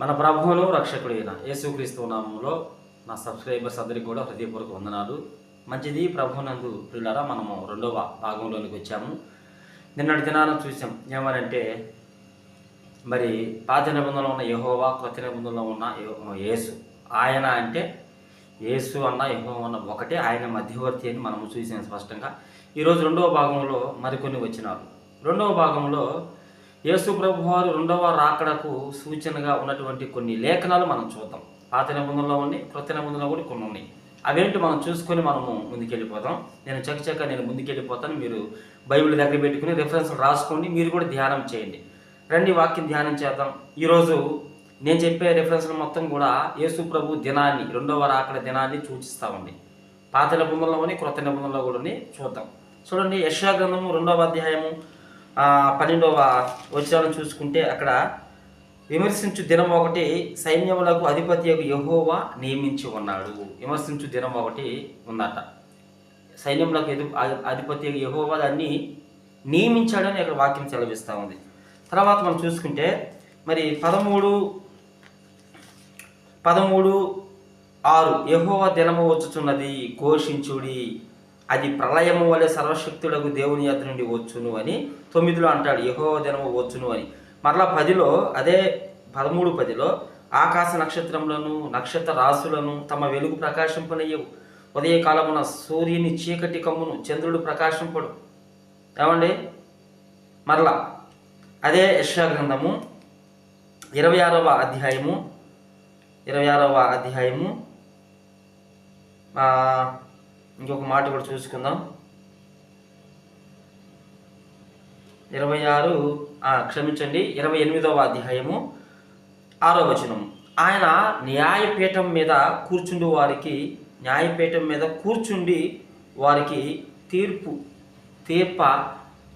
మన ప్రభువును రక్షకుడైన యేసుక్రీస్తు నామంలో నా సబ్స్క్రైబర్స్ అందరికీ కూడా హృదయపూర్వక వందనాలు. మంచిది ప్రభునందు పిల్లరా మనము రెండవ భాగంలోనికి వచ్చాము. నిన్నటి దినాన చూసాం ఏమనంటే మరి పాత నిబంధనలో ఉన్న యహోవా కొత్త నిబంధనలో ఉన్న యేసు. ఆయన అంటే యేసు అన్న యహోవా అన్న ఒకటే ఆయన మధ్యవర్తి అని మనము చూసాం స్పష్టంగా. ఈరోజు రెండవ భాగంలో మరికొన్ని వచ్చినారు రెండవ భాగంలో యేసు ప్రభు వారు రెండవ రాకడకు సూచనగా ఉన్నటువంటి కొన్ని లేఖనాలు మనం చూద్దాం. పాత నిబంధనలో ఉన్నాయి కృత నిబంధనలో కూడా కొన్ని ఉన్నాయి. అవేంటి మనం చూసుకొని మనము ముందుకెళ్ళిపోతాం? నేను చకచక నేను ముందుకెళ్ళిపోతాను మీరు బైబిల్ దగ్గర పెట్టుకుని రిఫరెన్స్ రాసుకోండి మీరు కూడా ధ్యానం చేయండి. రండి వాక్యం ధ్యానం చేద్దాం. ఈరోజు నేను చెప్పే రిఫరెన్స్లు మొత్తం కూడా యేసు ప్రభు దినాన్ని రెండవ రాకడ దినాన్ని సూచిస్తూ ఉంది. పాత నిబంధనలోని కృత నిబంధనలో కూడా చూద్దాం. చూడండి యశా గ్రంథము రెండవ అధ్యాయము పన్నెండవ వచనం చూసుకుంటే అక్కడ విమర్శించు దినం ఒకటి సైన్యములకు అధిపతి యహోవా నియమించి ఉన్నాడు. విమర్శించు దినం ఒకటి ఉందట. సైన్యములకు ఎదు అధిపతి యహోవా దాన్ని నియమించాడని అక్కడ వాక్యం సెలవిస్తూ ఉంది. తర్వాత మనం చూసుకుంటే మరి పదమూడు పదమూడు ఆరు. యహోవ దినము వచ్చుచున్నది ఘోషించుడి. అది ప్రళయము వలె సర్వశక్తుడకు దేవుని యాత్ర నుండి వచ్చును అని తొమ్మిదిలో అంటాడు యహో దినము వచ్చును అని. మరలా పదిలో అదే పదమూడు పదిలో ఆకాశ నక్షత్రములను నక్షత్ర రాశులను తమ వెలుగు ప్రకాశింపనయ్యవు ఉదయకాలమున సూర్యుని చీకటి కమ్మును చంద్రుడు ప్రకాశింపడు. ఏమండి? మరలా అదే యశాగ్రంథము ఇరవై ఆరవ అధ్యాయము ఇరవై ఆరవ అధ్యాయము ఇంకొక మాట కూడా చూసుకుందాం. ఇరవై ఆరు క్షమించండి ఇరవై ఎనిమిదవ అధ్యాయము ఆరో వచనం ఆయన న్యాయపీఠం మీద కూర్చుండి వారికి న్యాయపీఠం మీద కూర్చుండి వారికి తీర్పు తీర్ప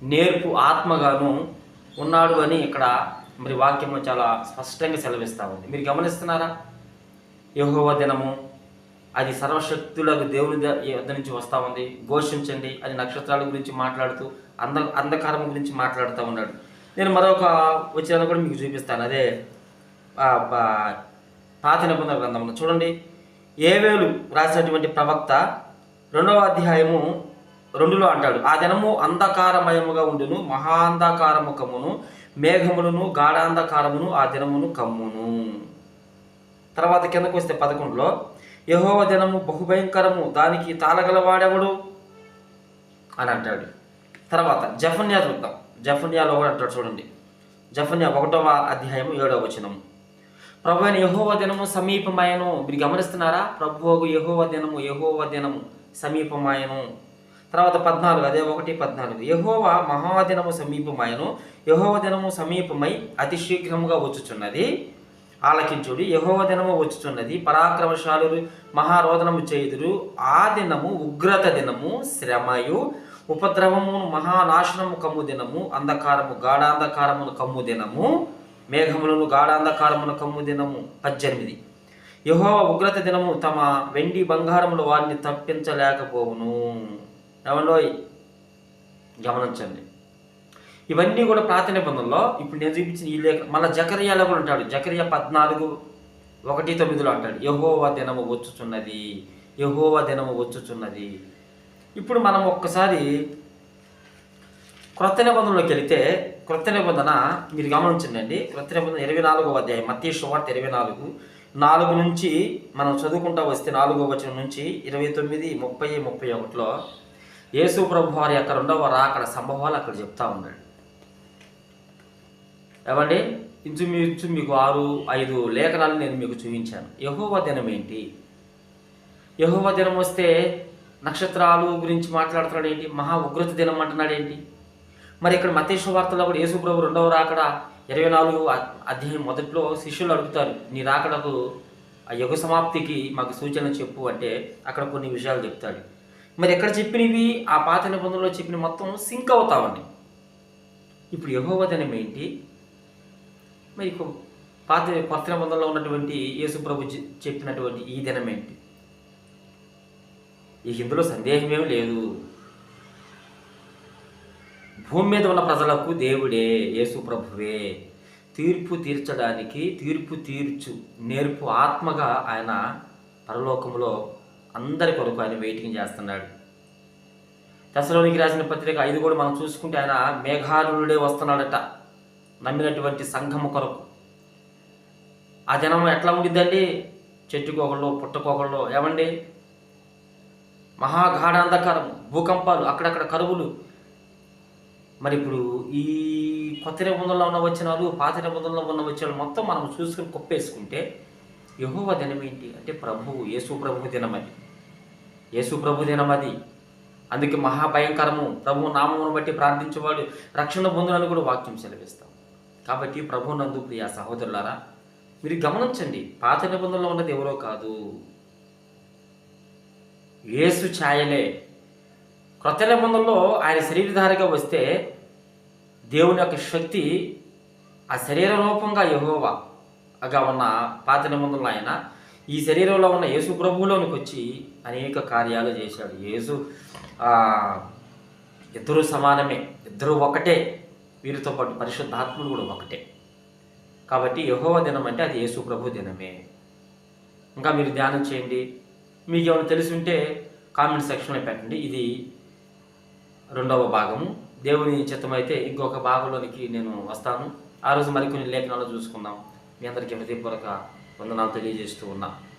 నేర్పు ఆత్మగాను ఉన్నాడు అని ఇక్కడ మరి వాక్యము చాలా స్పష్టంగా సెలవిస్తూ ఉంది. మీరు గమనిస్తున్నారా? యహోవ దినము అది సర్వశక్తులకు దేవుని ద- వద్ద నుంచి వస్తూ ఉంది. ఘోషించండి. అది నక్షత్రాల గురించి మాట్లాడుతూ అంధ అంధకారం గురించి మాట్లాడుతూ ఉన్నాడు. నేను మరొక వచ్చిన కూడా మీకు చూపిస్తాను. అదే పాత నిబంధన గ్రంథంలో చూడండి. ఏవేలు రాసినటువంటి ప్రవక్త రెండవ అధ్యాయము రెండులో అంటాడు. ఆ దినము అంధకారమయముగా ఉండును మహాంధకారము కమ్మును మేఘములను గాఢాంధకారమును ఆ దినమును కమ్మును. తర్వాత కిందకు వస్తే పదకొండులో యహోవ దినము బహుభయంకరము దానికి తాళగలవాడెవడు? అని అంటాడు. తర్వాత జఫన్యా చూద్దాం. జఫన్యాలో కూడా అంటాడు చూడండి. జఫన్యా ఒకటవ అధ్యాయము ఏడవ వచనము. ప్రభు అయిన యహోవ దినము సమీపమాయను. మీరు గమనిస్తున్నారా? ప్రభువు యహోవ దినము యహోవ దినము సమీపమాయను. తర్వాత పద్నాలుగు అదే ఒకటి పద్నాలుగు. యహోవ మహాదినము సమీపమాయను. యహోవ దినము సమీపమై అతి శీఘ్రముగా వచ్చుచున్నది. ఆలకించుడి. యహోవ దినము వచ్చుచున్నది. పరాక్రమశాలు మహారోదనము చేయుదురు. ఆ దినము ఉగ్రత దినము శ్రమయు. ఉపద్రవమును మహానాశనము కమ్ము దినము అంధకారము గాఢాంధకారమును కమ్ము దినము మేఘములను గాఢాంధకారమును కమ్ము దినము. పద్దెనిమిది. యహోవ ఉగ్రత దినము తమ వెండి బంగారములు వారిని తప్పించలేకపోవును. ఏమండోయ్? గమనించండి. ఇవన్నీ కూడా ప్రార్థన నిబంధనలో ఇప్పుడు నేను చూపించిన ఈ లేఖ మళ్ళీ జకరియాలో కూడా ఉంటాడు. జకరియా పద్నాలుగు ఒకటి తొమ్మిదిలో అంటాడు. యహోవా దినము వచ్చుచున్నది. యహోవా దినము వచ్చుచున్నది. ఇప్పుడు మనం ఒక్కసారి క్రొత్త నిబంధనలోకి వెళితే క్రొత్త నిబంధన మీరు గమనించండి క్రొత్త నిబంధన ఇరవై నాలుగో అధ్యాయం మత్తీ సువార్త ఇరవై నాలుగు. నాలుగు నుంచి మనం చదువుకుంటా వస్తే నాలుగో వచనం నుంచి ఇరవై తొమ్మిది ముప్పై ముప్పై ఒకటిలో యేసు ప్రభు వారి యొక్క రెండవ రాకడ సంభవాలు అక్కడ చెప్తా ఉన్నాడు. ఏమండి? ఇంచుమించు మీకు ఆరు ఐదు లేఖనాలు నేను మీకు చూపించాను. యహోవ దినం ఏంటి? యహోవ దినం వస్తే నక్షత్రాలు గురించి మాట్లాడుతున్నాడు ఏంటి? మహా ఉగ్రత దినం అంటున్నాడు ఏంటి? మరి ఇక్కడ మతేశ్వ వార్తలో కూడా యేసు ప్రభు రెండవ రాకడ ఇరవై నాలుగు అధ్యాయం మొదట్లో శిష్యులు అడుగుతారు నీ రాకడకు ఆ యుగ సమాప్తికి మాకు సూచన చెప్పు అంటే అక్కడ కొన్ని విషయాలు చెప్తాడు. మరి ఎక్కడ చెప్పినవి? ఆ పాత నిబంధనలో చెప్పిన మొత్తం సింక్ అవుతామండి ఇప్పుడు యహోవ దినం ఏంటి? మరి పాత కొత్త నిబంధనలో ఉన్నటువంటి యేసు ప్రభు చెప్పినటువంటి ఈ దినం ఏంటి ఈ ఇందులో సందేహమేమి లేదు. భూమి మీద ఉన్న ప్రజలకు దేవుడే యేసు ప్రభువే. తీర్పు తీర్చడానికి తీర్పు తీర్చు నేర్పు ఆత్మగా ఆయన పరలోకంలో అందరి కొరకు ఆయన వెయిటింగ్ చేస్తున్నాడు. దశలోనికి రాసిన పత్రిక ఐదు కూడా మనం చూసుకుంటే ఆయన మేఘాలుడే వస్తున్నాడట. నమ్మినటువంటి సంఘము కొరకు. ఆ జనం ఎట్లా ఉండిద్దండి? చెట్టుకోకళ్ళు పుట్టకోకళ్ళు ఏమండి? మహాగాఢాంధకారం భూకంపాలు అక్కడక్కడ కరువులు. మరి ఇప్పుడు ఈ కొత్త నిబంధనలో ఉన్న వచనాలు పాత నిబంధనలో ఉన్న వచనాలు మొత్తం మనం చూసుకుని కుప్పేసుకుంటే యహోవ దినం ఏంటి? అంటే ప్రభువు యేసు ప్రభు దినం అది. యేసు ప్రభు దినం అది. అందుకే మహాభయంకరము. ప్రభు నామమును బట్టి ప్రార్థించేవాడు రక్షణ పొందునని కూడా వాక్యం సెలవిస్తాం. కాబట్టి ప్రభు నందు ప్రియ సహోదరులారా మీరు గమనించండి పాత నిబంధనలో ఉన్నది ఎవరో కాదు. యేసు ఛాయలే. క్రొత్త నిబంధనలో ఆయన శరీరధారిగా వస్తే దేవుని యొక్క శక్తి ఆ శరీర రూపంగా యహోవాగా ఉన్న పాత నిబంధనలు ఆయన ఈ శరీరంలో ఉన్న యేసు ప్రభువులోనికి వచ్చి అనేక కార్యాలు చేశాడు. యేసు ఇద్దరు సమానమే. ఇద్దరు ఒకటే. వీరితో పాటు పరిశుద్ధాత్ముడు కూడా ఒకటే. కాబట్టి యహోవ దినం అంటే అది యేసు ప్రభు దినమే. ఇంకా మీరు ధ్యానం చేయండి. మీకు ఏమైనా తెలిసి ఉంటే కామెంట్ సెక్షన్లో పెట్టండి. ఇది రెండవ భాగము. దేవుని చిత్తమైతే ఇంకొక భాగంలోనికి నేను వస్తాను. ఆ రోజు మరికొన్ని లేఖనాలు చూసుకుందాం. మీ అందరికీ హృదయపూర్వక వందనాలు తెలియజేస్తూ ఉన్నాను